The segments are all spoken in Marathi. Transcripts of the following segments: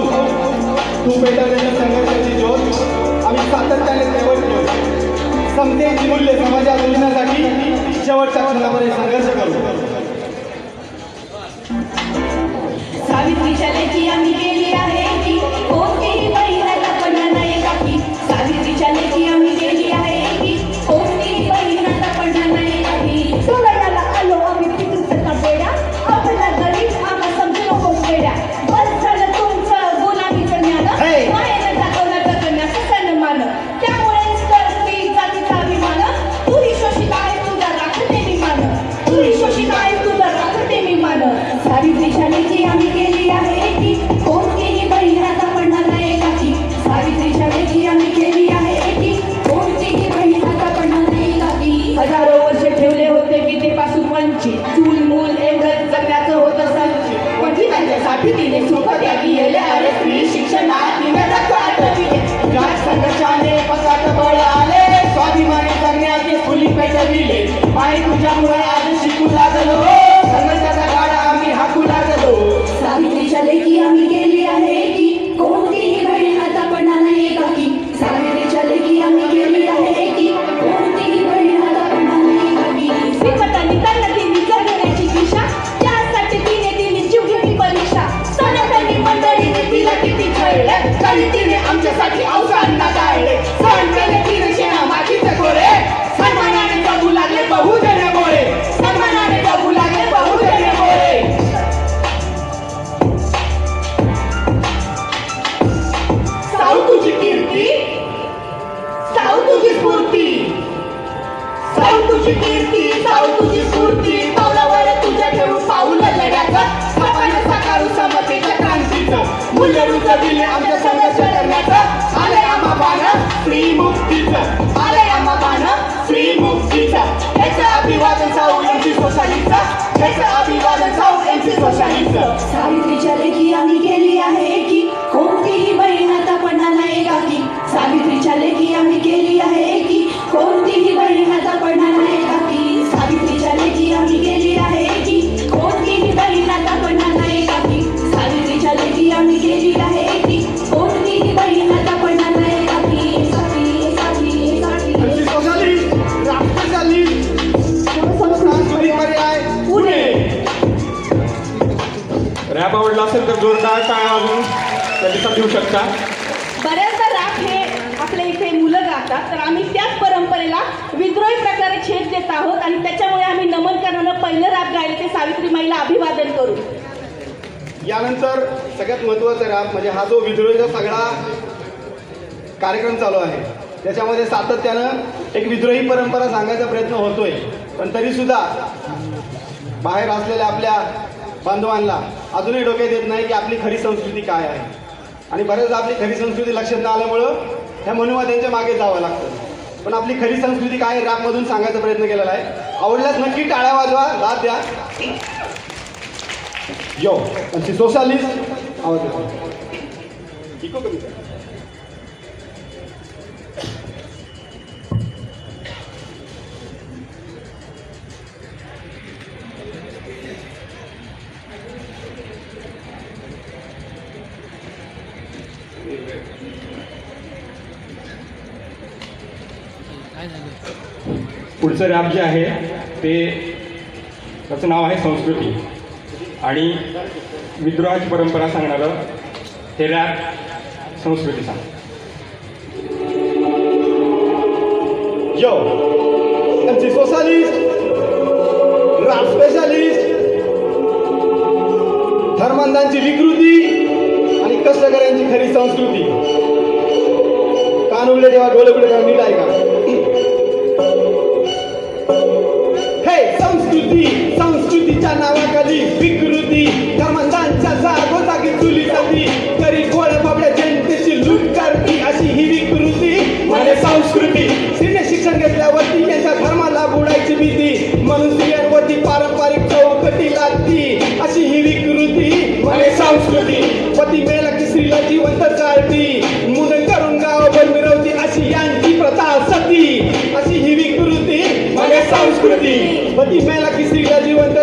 भाऊ तू पेटवलेल्या संघर्षाची ज्योत आम्ही सातत्याने पेटवतो समतेची मूल्य समाजात रुजण्यासाठी शेवटच्या क्षणामध्ये संघर्ष करू. सावित्रीच्या लेखी आम्ही कोणतीही बहीण आता पडणार नाही काकी सावित्रीच्या लेखी आम्ही केली आहे की कोणतीही बहीण आता पडणार नाही काकी सावित्रीच्या लेखी आम्ही केली आहे की कोणतीही बहीण आता पडणार नाही सांस्कृतिक पर्याय पुणे. रॅप आवडला असेल तर जोरदार प्रतिसाद देऊ शकता. बऱ्याचदा रॅप हे आपल्या इथे मुलं गातात तर आम्ही प्रकारे छेद देत आहोत आणि त्याच्यामुळे आम्ही नमन करणारं पहिलं राग गायलं ते सावित्री माईला अभिवादन करू. यानंतर सगळ्यात महत्त्वाचा राग म्हणजे हा जो विद्रोहीचा सगळा कार्यक्रम चालू आहे त्याच्यामध्ये सातत्यानं एक विद्रोही परंपरा सांगायचा प्रयत्न होतोय. पण तरीसुद्धा बाहेर असलेल्या आपल्या बांधवांना अजूनही डोक्यात येत नाही की आपली खरी संस्कृती काय आहे. आणि बऱ्याचदा आपली खरी संस्कृती लक्षात न आल्यामुळं ह्या मनुवाद्यांच्या मागे जावं लागतं. पण आपली खरी संस्कृती काय आहे रॅपमधून सांगायचा प्रयत्न केलेला आहे. आवडल्यास नक्की टाळ्या वाजवा दाद द्या. यो आणि सोशालिस्ट आवाज ठीक इको कमी पुढचं रॅप जे आहे ते त्याचं नाव आहे संस्कृती. आणि विद्रोहाची परंपरा सांगणारं हे रॅप संस्कृती सांग. यो आणि सोशालिस्ट राप स्पेशालिस्ट धर्मांधांची विकृती आणि कष्टकऱ्यांची खरी संस्कृती. कान उघडे तेव्हा डोळे उघडे तेव्हा नीट ऐका. संस्कृतीच्या नावाखाली विकृती धर्मांधांच्या जागोजागी चुली जाती. तरी गोळ बाबड्या जनतेची लूट करती अशी ही विकृती. म्हणजे संस्कृती स्त्रीने शिक्षण घेतल्यावरती त्यांच्या धर्माला बुडायची भीती. म्हणून स्त्रियांवरती पारंपरिक चौकटी लागती अशी ही विकृती. म्हणजे संस्कृती पती मेला की स्त्रीला जिवंत चालती. मुलं करून गावभर मिरवती अशी यांची प्रथा सती. अशी ही विकृती. म्हणजे संस्कृती पती मेला की स्त्रीला जिवंत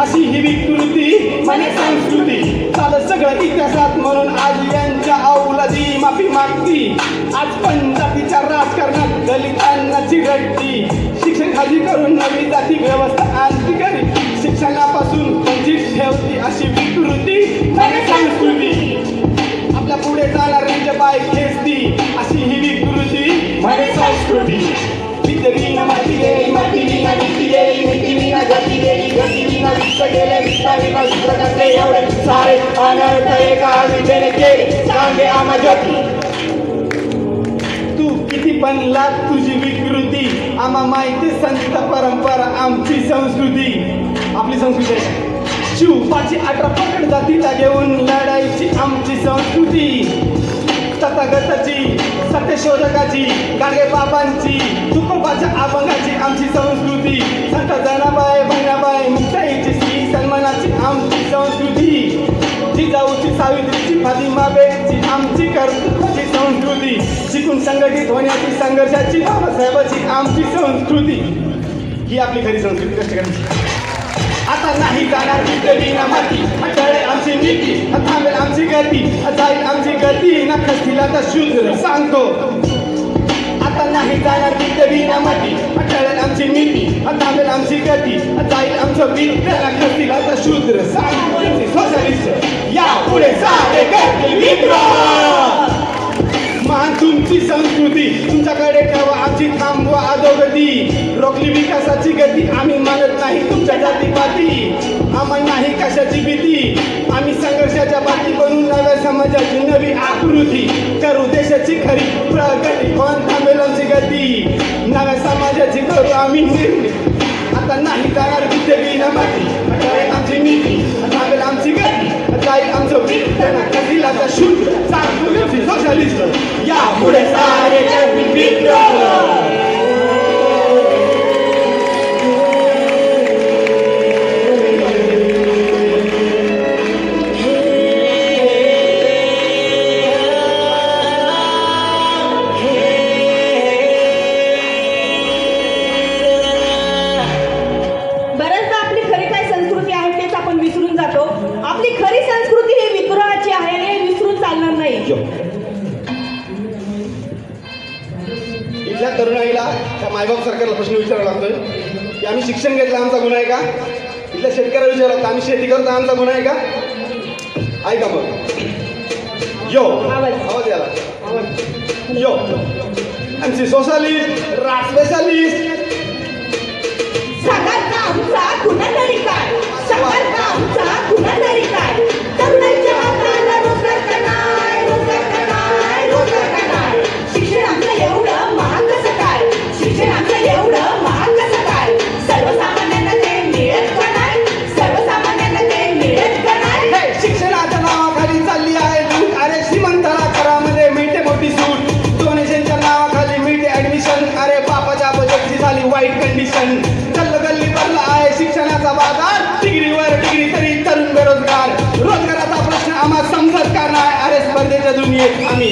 अशी ही विकृती म्हणे संस्कृती. झालं सगळं इतिहासात म्हणून आज यांच्या औलादी माफी मागती. आज पण जातीच्या राजकारणात दलितांना चिरडती. शिक्षण खाली करून नवी जाती व्यवस्था आणती शिक्षणापासून वंचित ठेवती अशी विकृती म्हणे संस्कृती. आपल्या पुढे जाणाऱ्यांच्या पाय खेचती अशी ही विकृती म्हणे संस्कृती. विद्यविना माती गेली माती विना नीती गेली नीती विना गती गेली गती विना विश्व गेले विश्वा विना विश्वनाथे एवढे सारे अनर्थ एका विजेने केले. सांगे आम्हा तू किती पण लाग तुझी विकृती. आम्हा माहिती संत परंपरा आमची संस्कृती. आपली संस्कृती आहे शिवपाची अठरा पकड जातीला घेऊन लढायची आमची संस्कृती. तथागताची सत्यशोधकाची गाडगे बाबांची तुकोबाच्या अभंगाची आमची संस्कृती. संत जनाबाई बहिणाबाई मुक्ताईची श्री सन्मानाची आमची संस्कृती. जिजाऊची सावित्रीची फातिमाबेची आमची कर्तृत्वाची संस्कृती. शिकून संघटित होण्याची संघर्षाची बाबासाहेबाची आमची संस्कृती. ही आपली खरी संस्कृती कशी करायची आता नाही जाणार विद्यविना माती. टळे आमची नीती थांबेल आमची गती. जाईल आमची गती ना खस्तीला तर शूद्र सांगतो. आता नाही जाणार विद्यविना माती. टळेल आमची नीती थांबेल आमची गती. जाईल आमचं बी त्या खस्तीला तर शूद्र सांगतो. सोशलिस्ट या पुढे सारे करतील विद्रोह! संस्कृती. तुमच्याकडे ठेवा आमची थांबवा अधोगती. रोखली विकासाची गती आम्ही मानत नाही तुमच्या जातीपाती आम्हाला नाही कशाची भीती. आम्ही संघर्षाच्या बाती बनून नव्या समाजाची नवी आकृती. करू देशाची खरी प्रगती कोण थांबेल आमची गती? नव्या समाजाची करू आम्ही निर्मिती. आता नाही जाणार विद्येविना माती. आपली संस्कृती ही विद्रोहाची आहे आणि हे विसरून चालणार नाही. इथल्या तरुणाईला त्या मायबाप सरकारला प्रश्न विचारावा लागतोय. की आम्ही शिक्षण घेतलं आमचा गुन्हा आहे का? इथल्या शेतकऱ्याला विचारावं लागतं आम्ही शेती करतो आमचा गुन्हा आहे का? ऐका मग. यो. आवाज. याला यो. आमची सोशालिस्ट राज स्पेशालिस्ट का आमचा गुन्हा तरी काय सांगाल Thank you.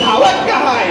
धावत काय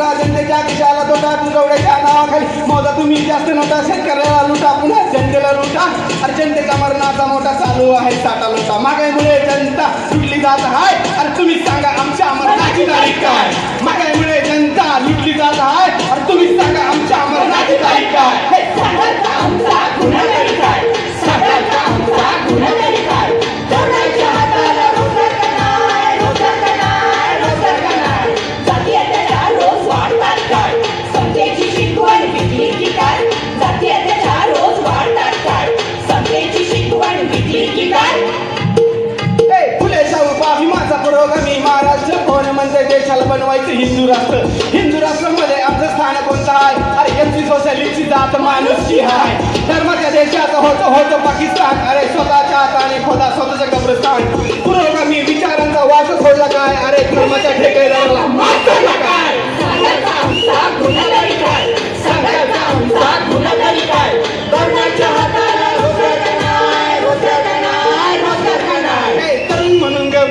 व्यापाऱ्याने केला जनतेच्या खिशाला तोटा तुझवड्याच्या नावाखाली मोजा. तुम्ही जास्त नव्हता शेतकऱ्याला लुटा पुन्हा जनतेला लुटा. अरे जनतेचा मरणाचा मोठा चालू आहे साठा लोटा. मागाईमुळे जनता लुटली जात आहे. अरे तुम्ही सांगा आमच्या मरणाची तारीख काय? मागाईमुळे जनता लुटली जात आहे. अरे तुम्ही सांगा आमच्या मरणाची तारीख काय? काय देशाला बनवायचं हिंदू राष्ट्र. हिंदू राष्ट्रामध्ये आमचं स्थान कोणतं आहे? अरे यांची सोशलिस्टची जात माणूस की हाय? धर्माच्या देशात होतं होतं पाकिस्तान. अरे स्वतःच्या हाताने खोदा स्वतःचं कब्रस्तान. पुरोगामी मी विचारांचा वास खोडला काय? अरे धर्माच्या ठेके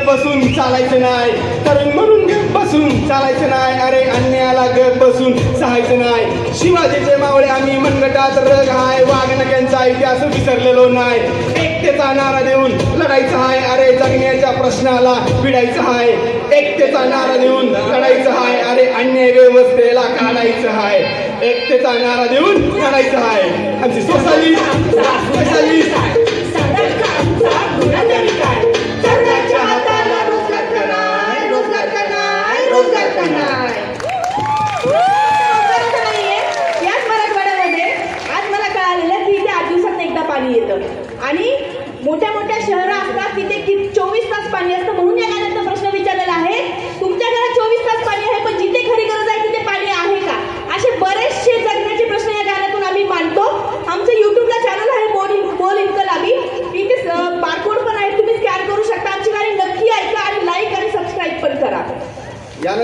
बसून चालायचं नाही. तरुण बसून चालायचं नाही. अरे अन्यायाला गप बसून सहायचं नाही. शिवाजीचे मावळे आम्ही मनगटात रग आहे. वागणक्यांचा इतिहास विसरलेलो नाही. एकतेचा नारा देऊन लढायचा आहे. अरे जगण्याच्या प्रश्नाला भिडायचं आहे. एकतेचा नारा देऊन लढायचं आहे. अरे अन्याय व्यवस्थेला काढायचं आहे. एकतेचा नारा देऊन लढायचं आहे. आमची सोसायटी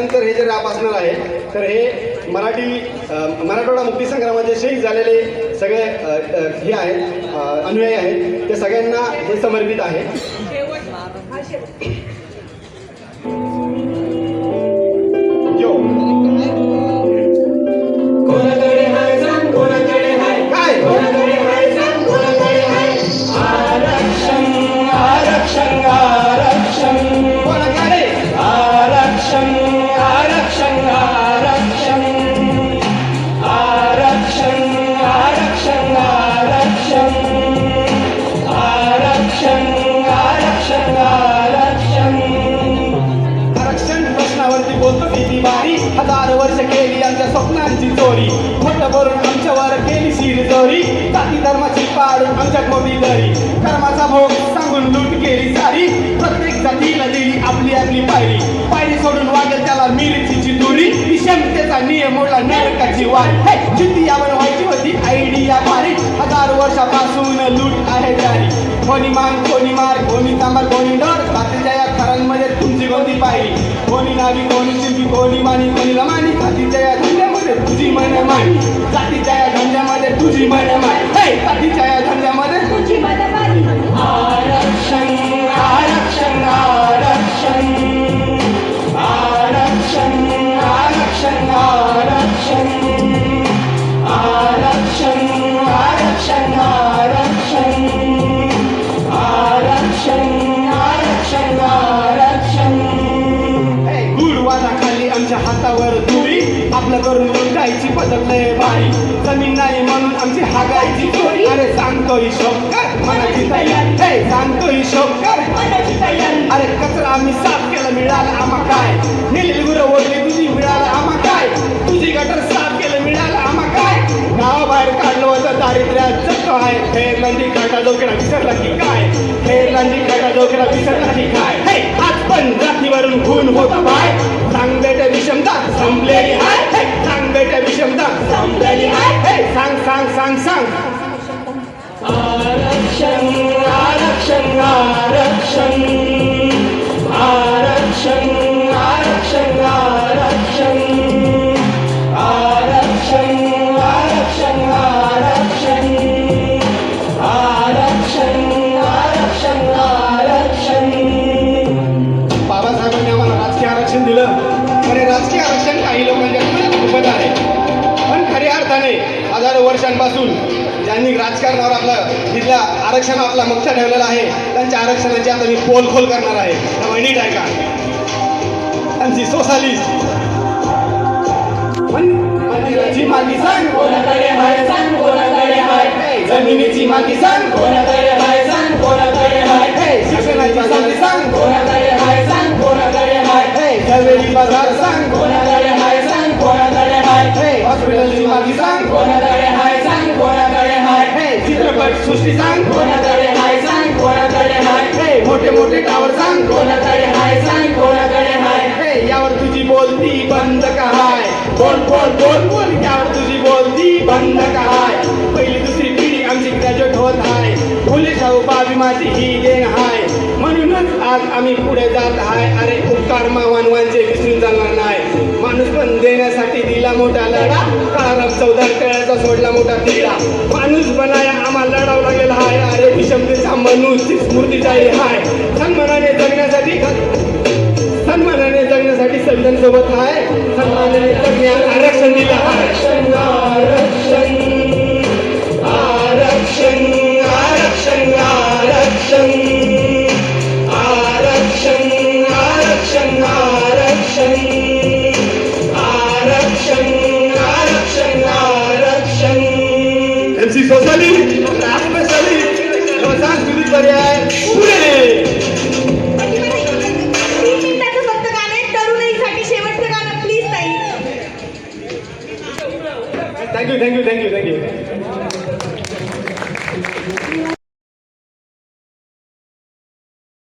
त्यानंतर हे जे रॅप असणार आहे तर हे मराठी मराठवाडा मुक्तीसंग्रामाचे शहीद झालेले सगळे हे आहेत अनुयायी आहेत. ते सगळ्यांना हे समर्पित आहे. सोडून वागेल त्याला मिरचीची दुरी. विषमतेचा नियम मोडला नरकाची वाट हे, जिद्दी यावर व्हायची होती आयडिया भारी हजार वर्षापासून लूट आहे जारी कोणी मान कोणी मार कोणी तांबर कोणी डर. जातीच्या या थरांमध्ये तुमची गोदी पाहिली. कोणी नावी कोणी शिल्पी कोणी मानी कोणी रमानी. खातीच्या या धंद्यामध्ये तुझी मन मानी जातीच्या या धंद्यामध्ये तुझी मन मानी हे, जातीच्या या धंद्यामध्ये दारिद्र्याचं होतं दारिद्र्यात आहे फेर नंदी काटा डोक्याला विसरला की काय? हे नंदी काटा डोक्याला विसरला की काय? हे आज पण जातीवरून खून होता पाय. सांग बेटे विषमता संपलेली आहे हे सांग बेटे विषमता संपलेली आहे हे सांग सांग सांग सांग. आरक्षण आरक्षण आरक्षण. ज्यांनी राजकारणावर आपला तिथल्या आरक्षणावर आपला मक्ष ठेवलेला आहे. त्यांच्या आरक्षणाची आता मी पोलखोल करणार आहे. त्यामुळे नीट ऐका त्यांची सोसालिस्ट मंदिराची मागी सांग कोणाकडे हाय सांग कोणाकडे हाय? जमिनीची मागी सांग कोणाकडे हाय सांग कोणाकडे हाय? शिक्षणाची सांग कोणाकडे हाय सांग कोणाकडे हाय? बाजार सांग. कोणाकडे हाय सांग कोणाकडे हाय? हॉस्पिटलची मागी सांग. कोणाकडे चित्रपट सृष्टी सांग. कोणाकडे हाय सांग कोणाकडे हाय? हे, मोठे मोठे टावर सांग. कोणाकडे हाय सांग कोणाकडे हाय? हे, यावर तुझी बोलती बंद का हाय? बोल बोल बोल बोल यावर तुझी बोलती बंद का हाय? पहिली दुसरी पिढी आमची ग्रॅज्युएट होत आहे फुले मातीची माझी ही देण हाय. म्हणूनच आज आम्ही पुढे जात आहे अरे उपकार मानवांचे विसरून जाणार नाही. माणूस पण देण्यासाठी दिला मोठा लढा. काळा चौदा तळ्याचा सोडला मोठा दिला माणूस बनाया आम्हाला लढावं लागलेला हाय. अरे विषमतेचा मनुष्य स्मृतीचा हाय. सन्मानाने जगण्यासाठी सन्मानाने जगण्यासाठी संविधान सोबत आहे सन्मानाने जगण्यास आरक्षण दिलं. आरक्षण.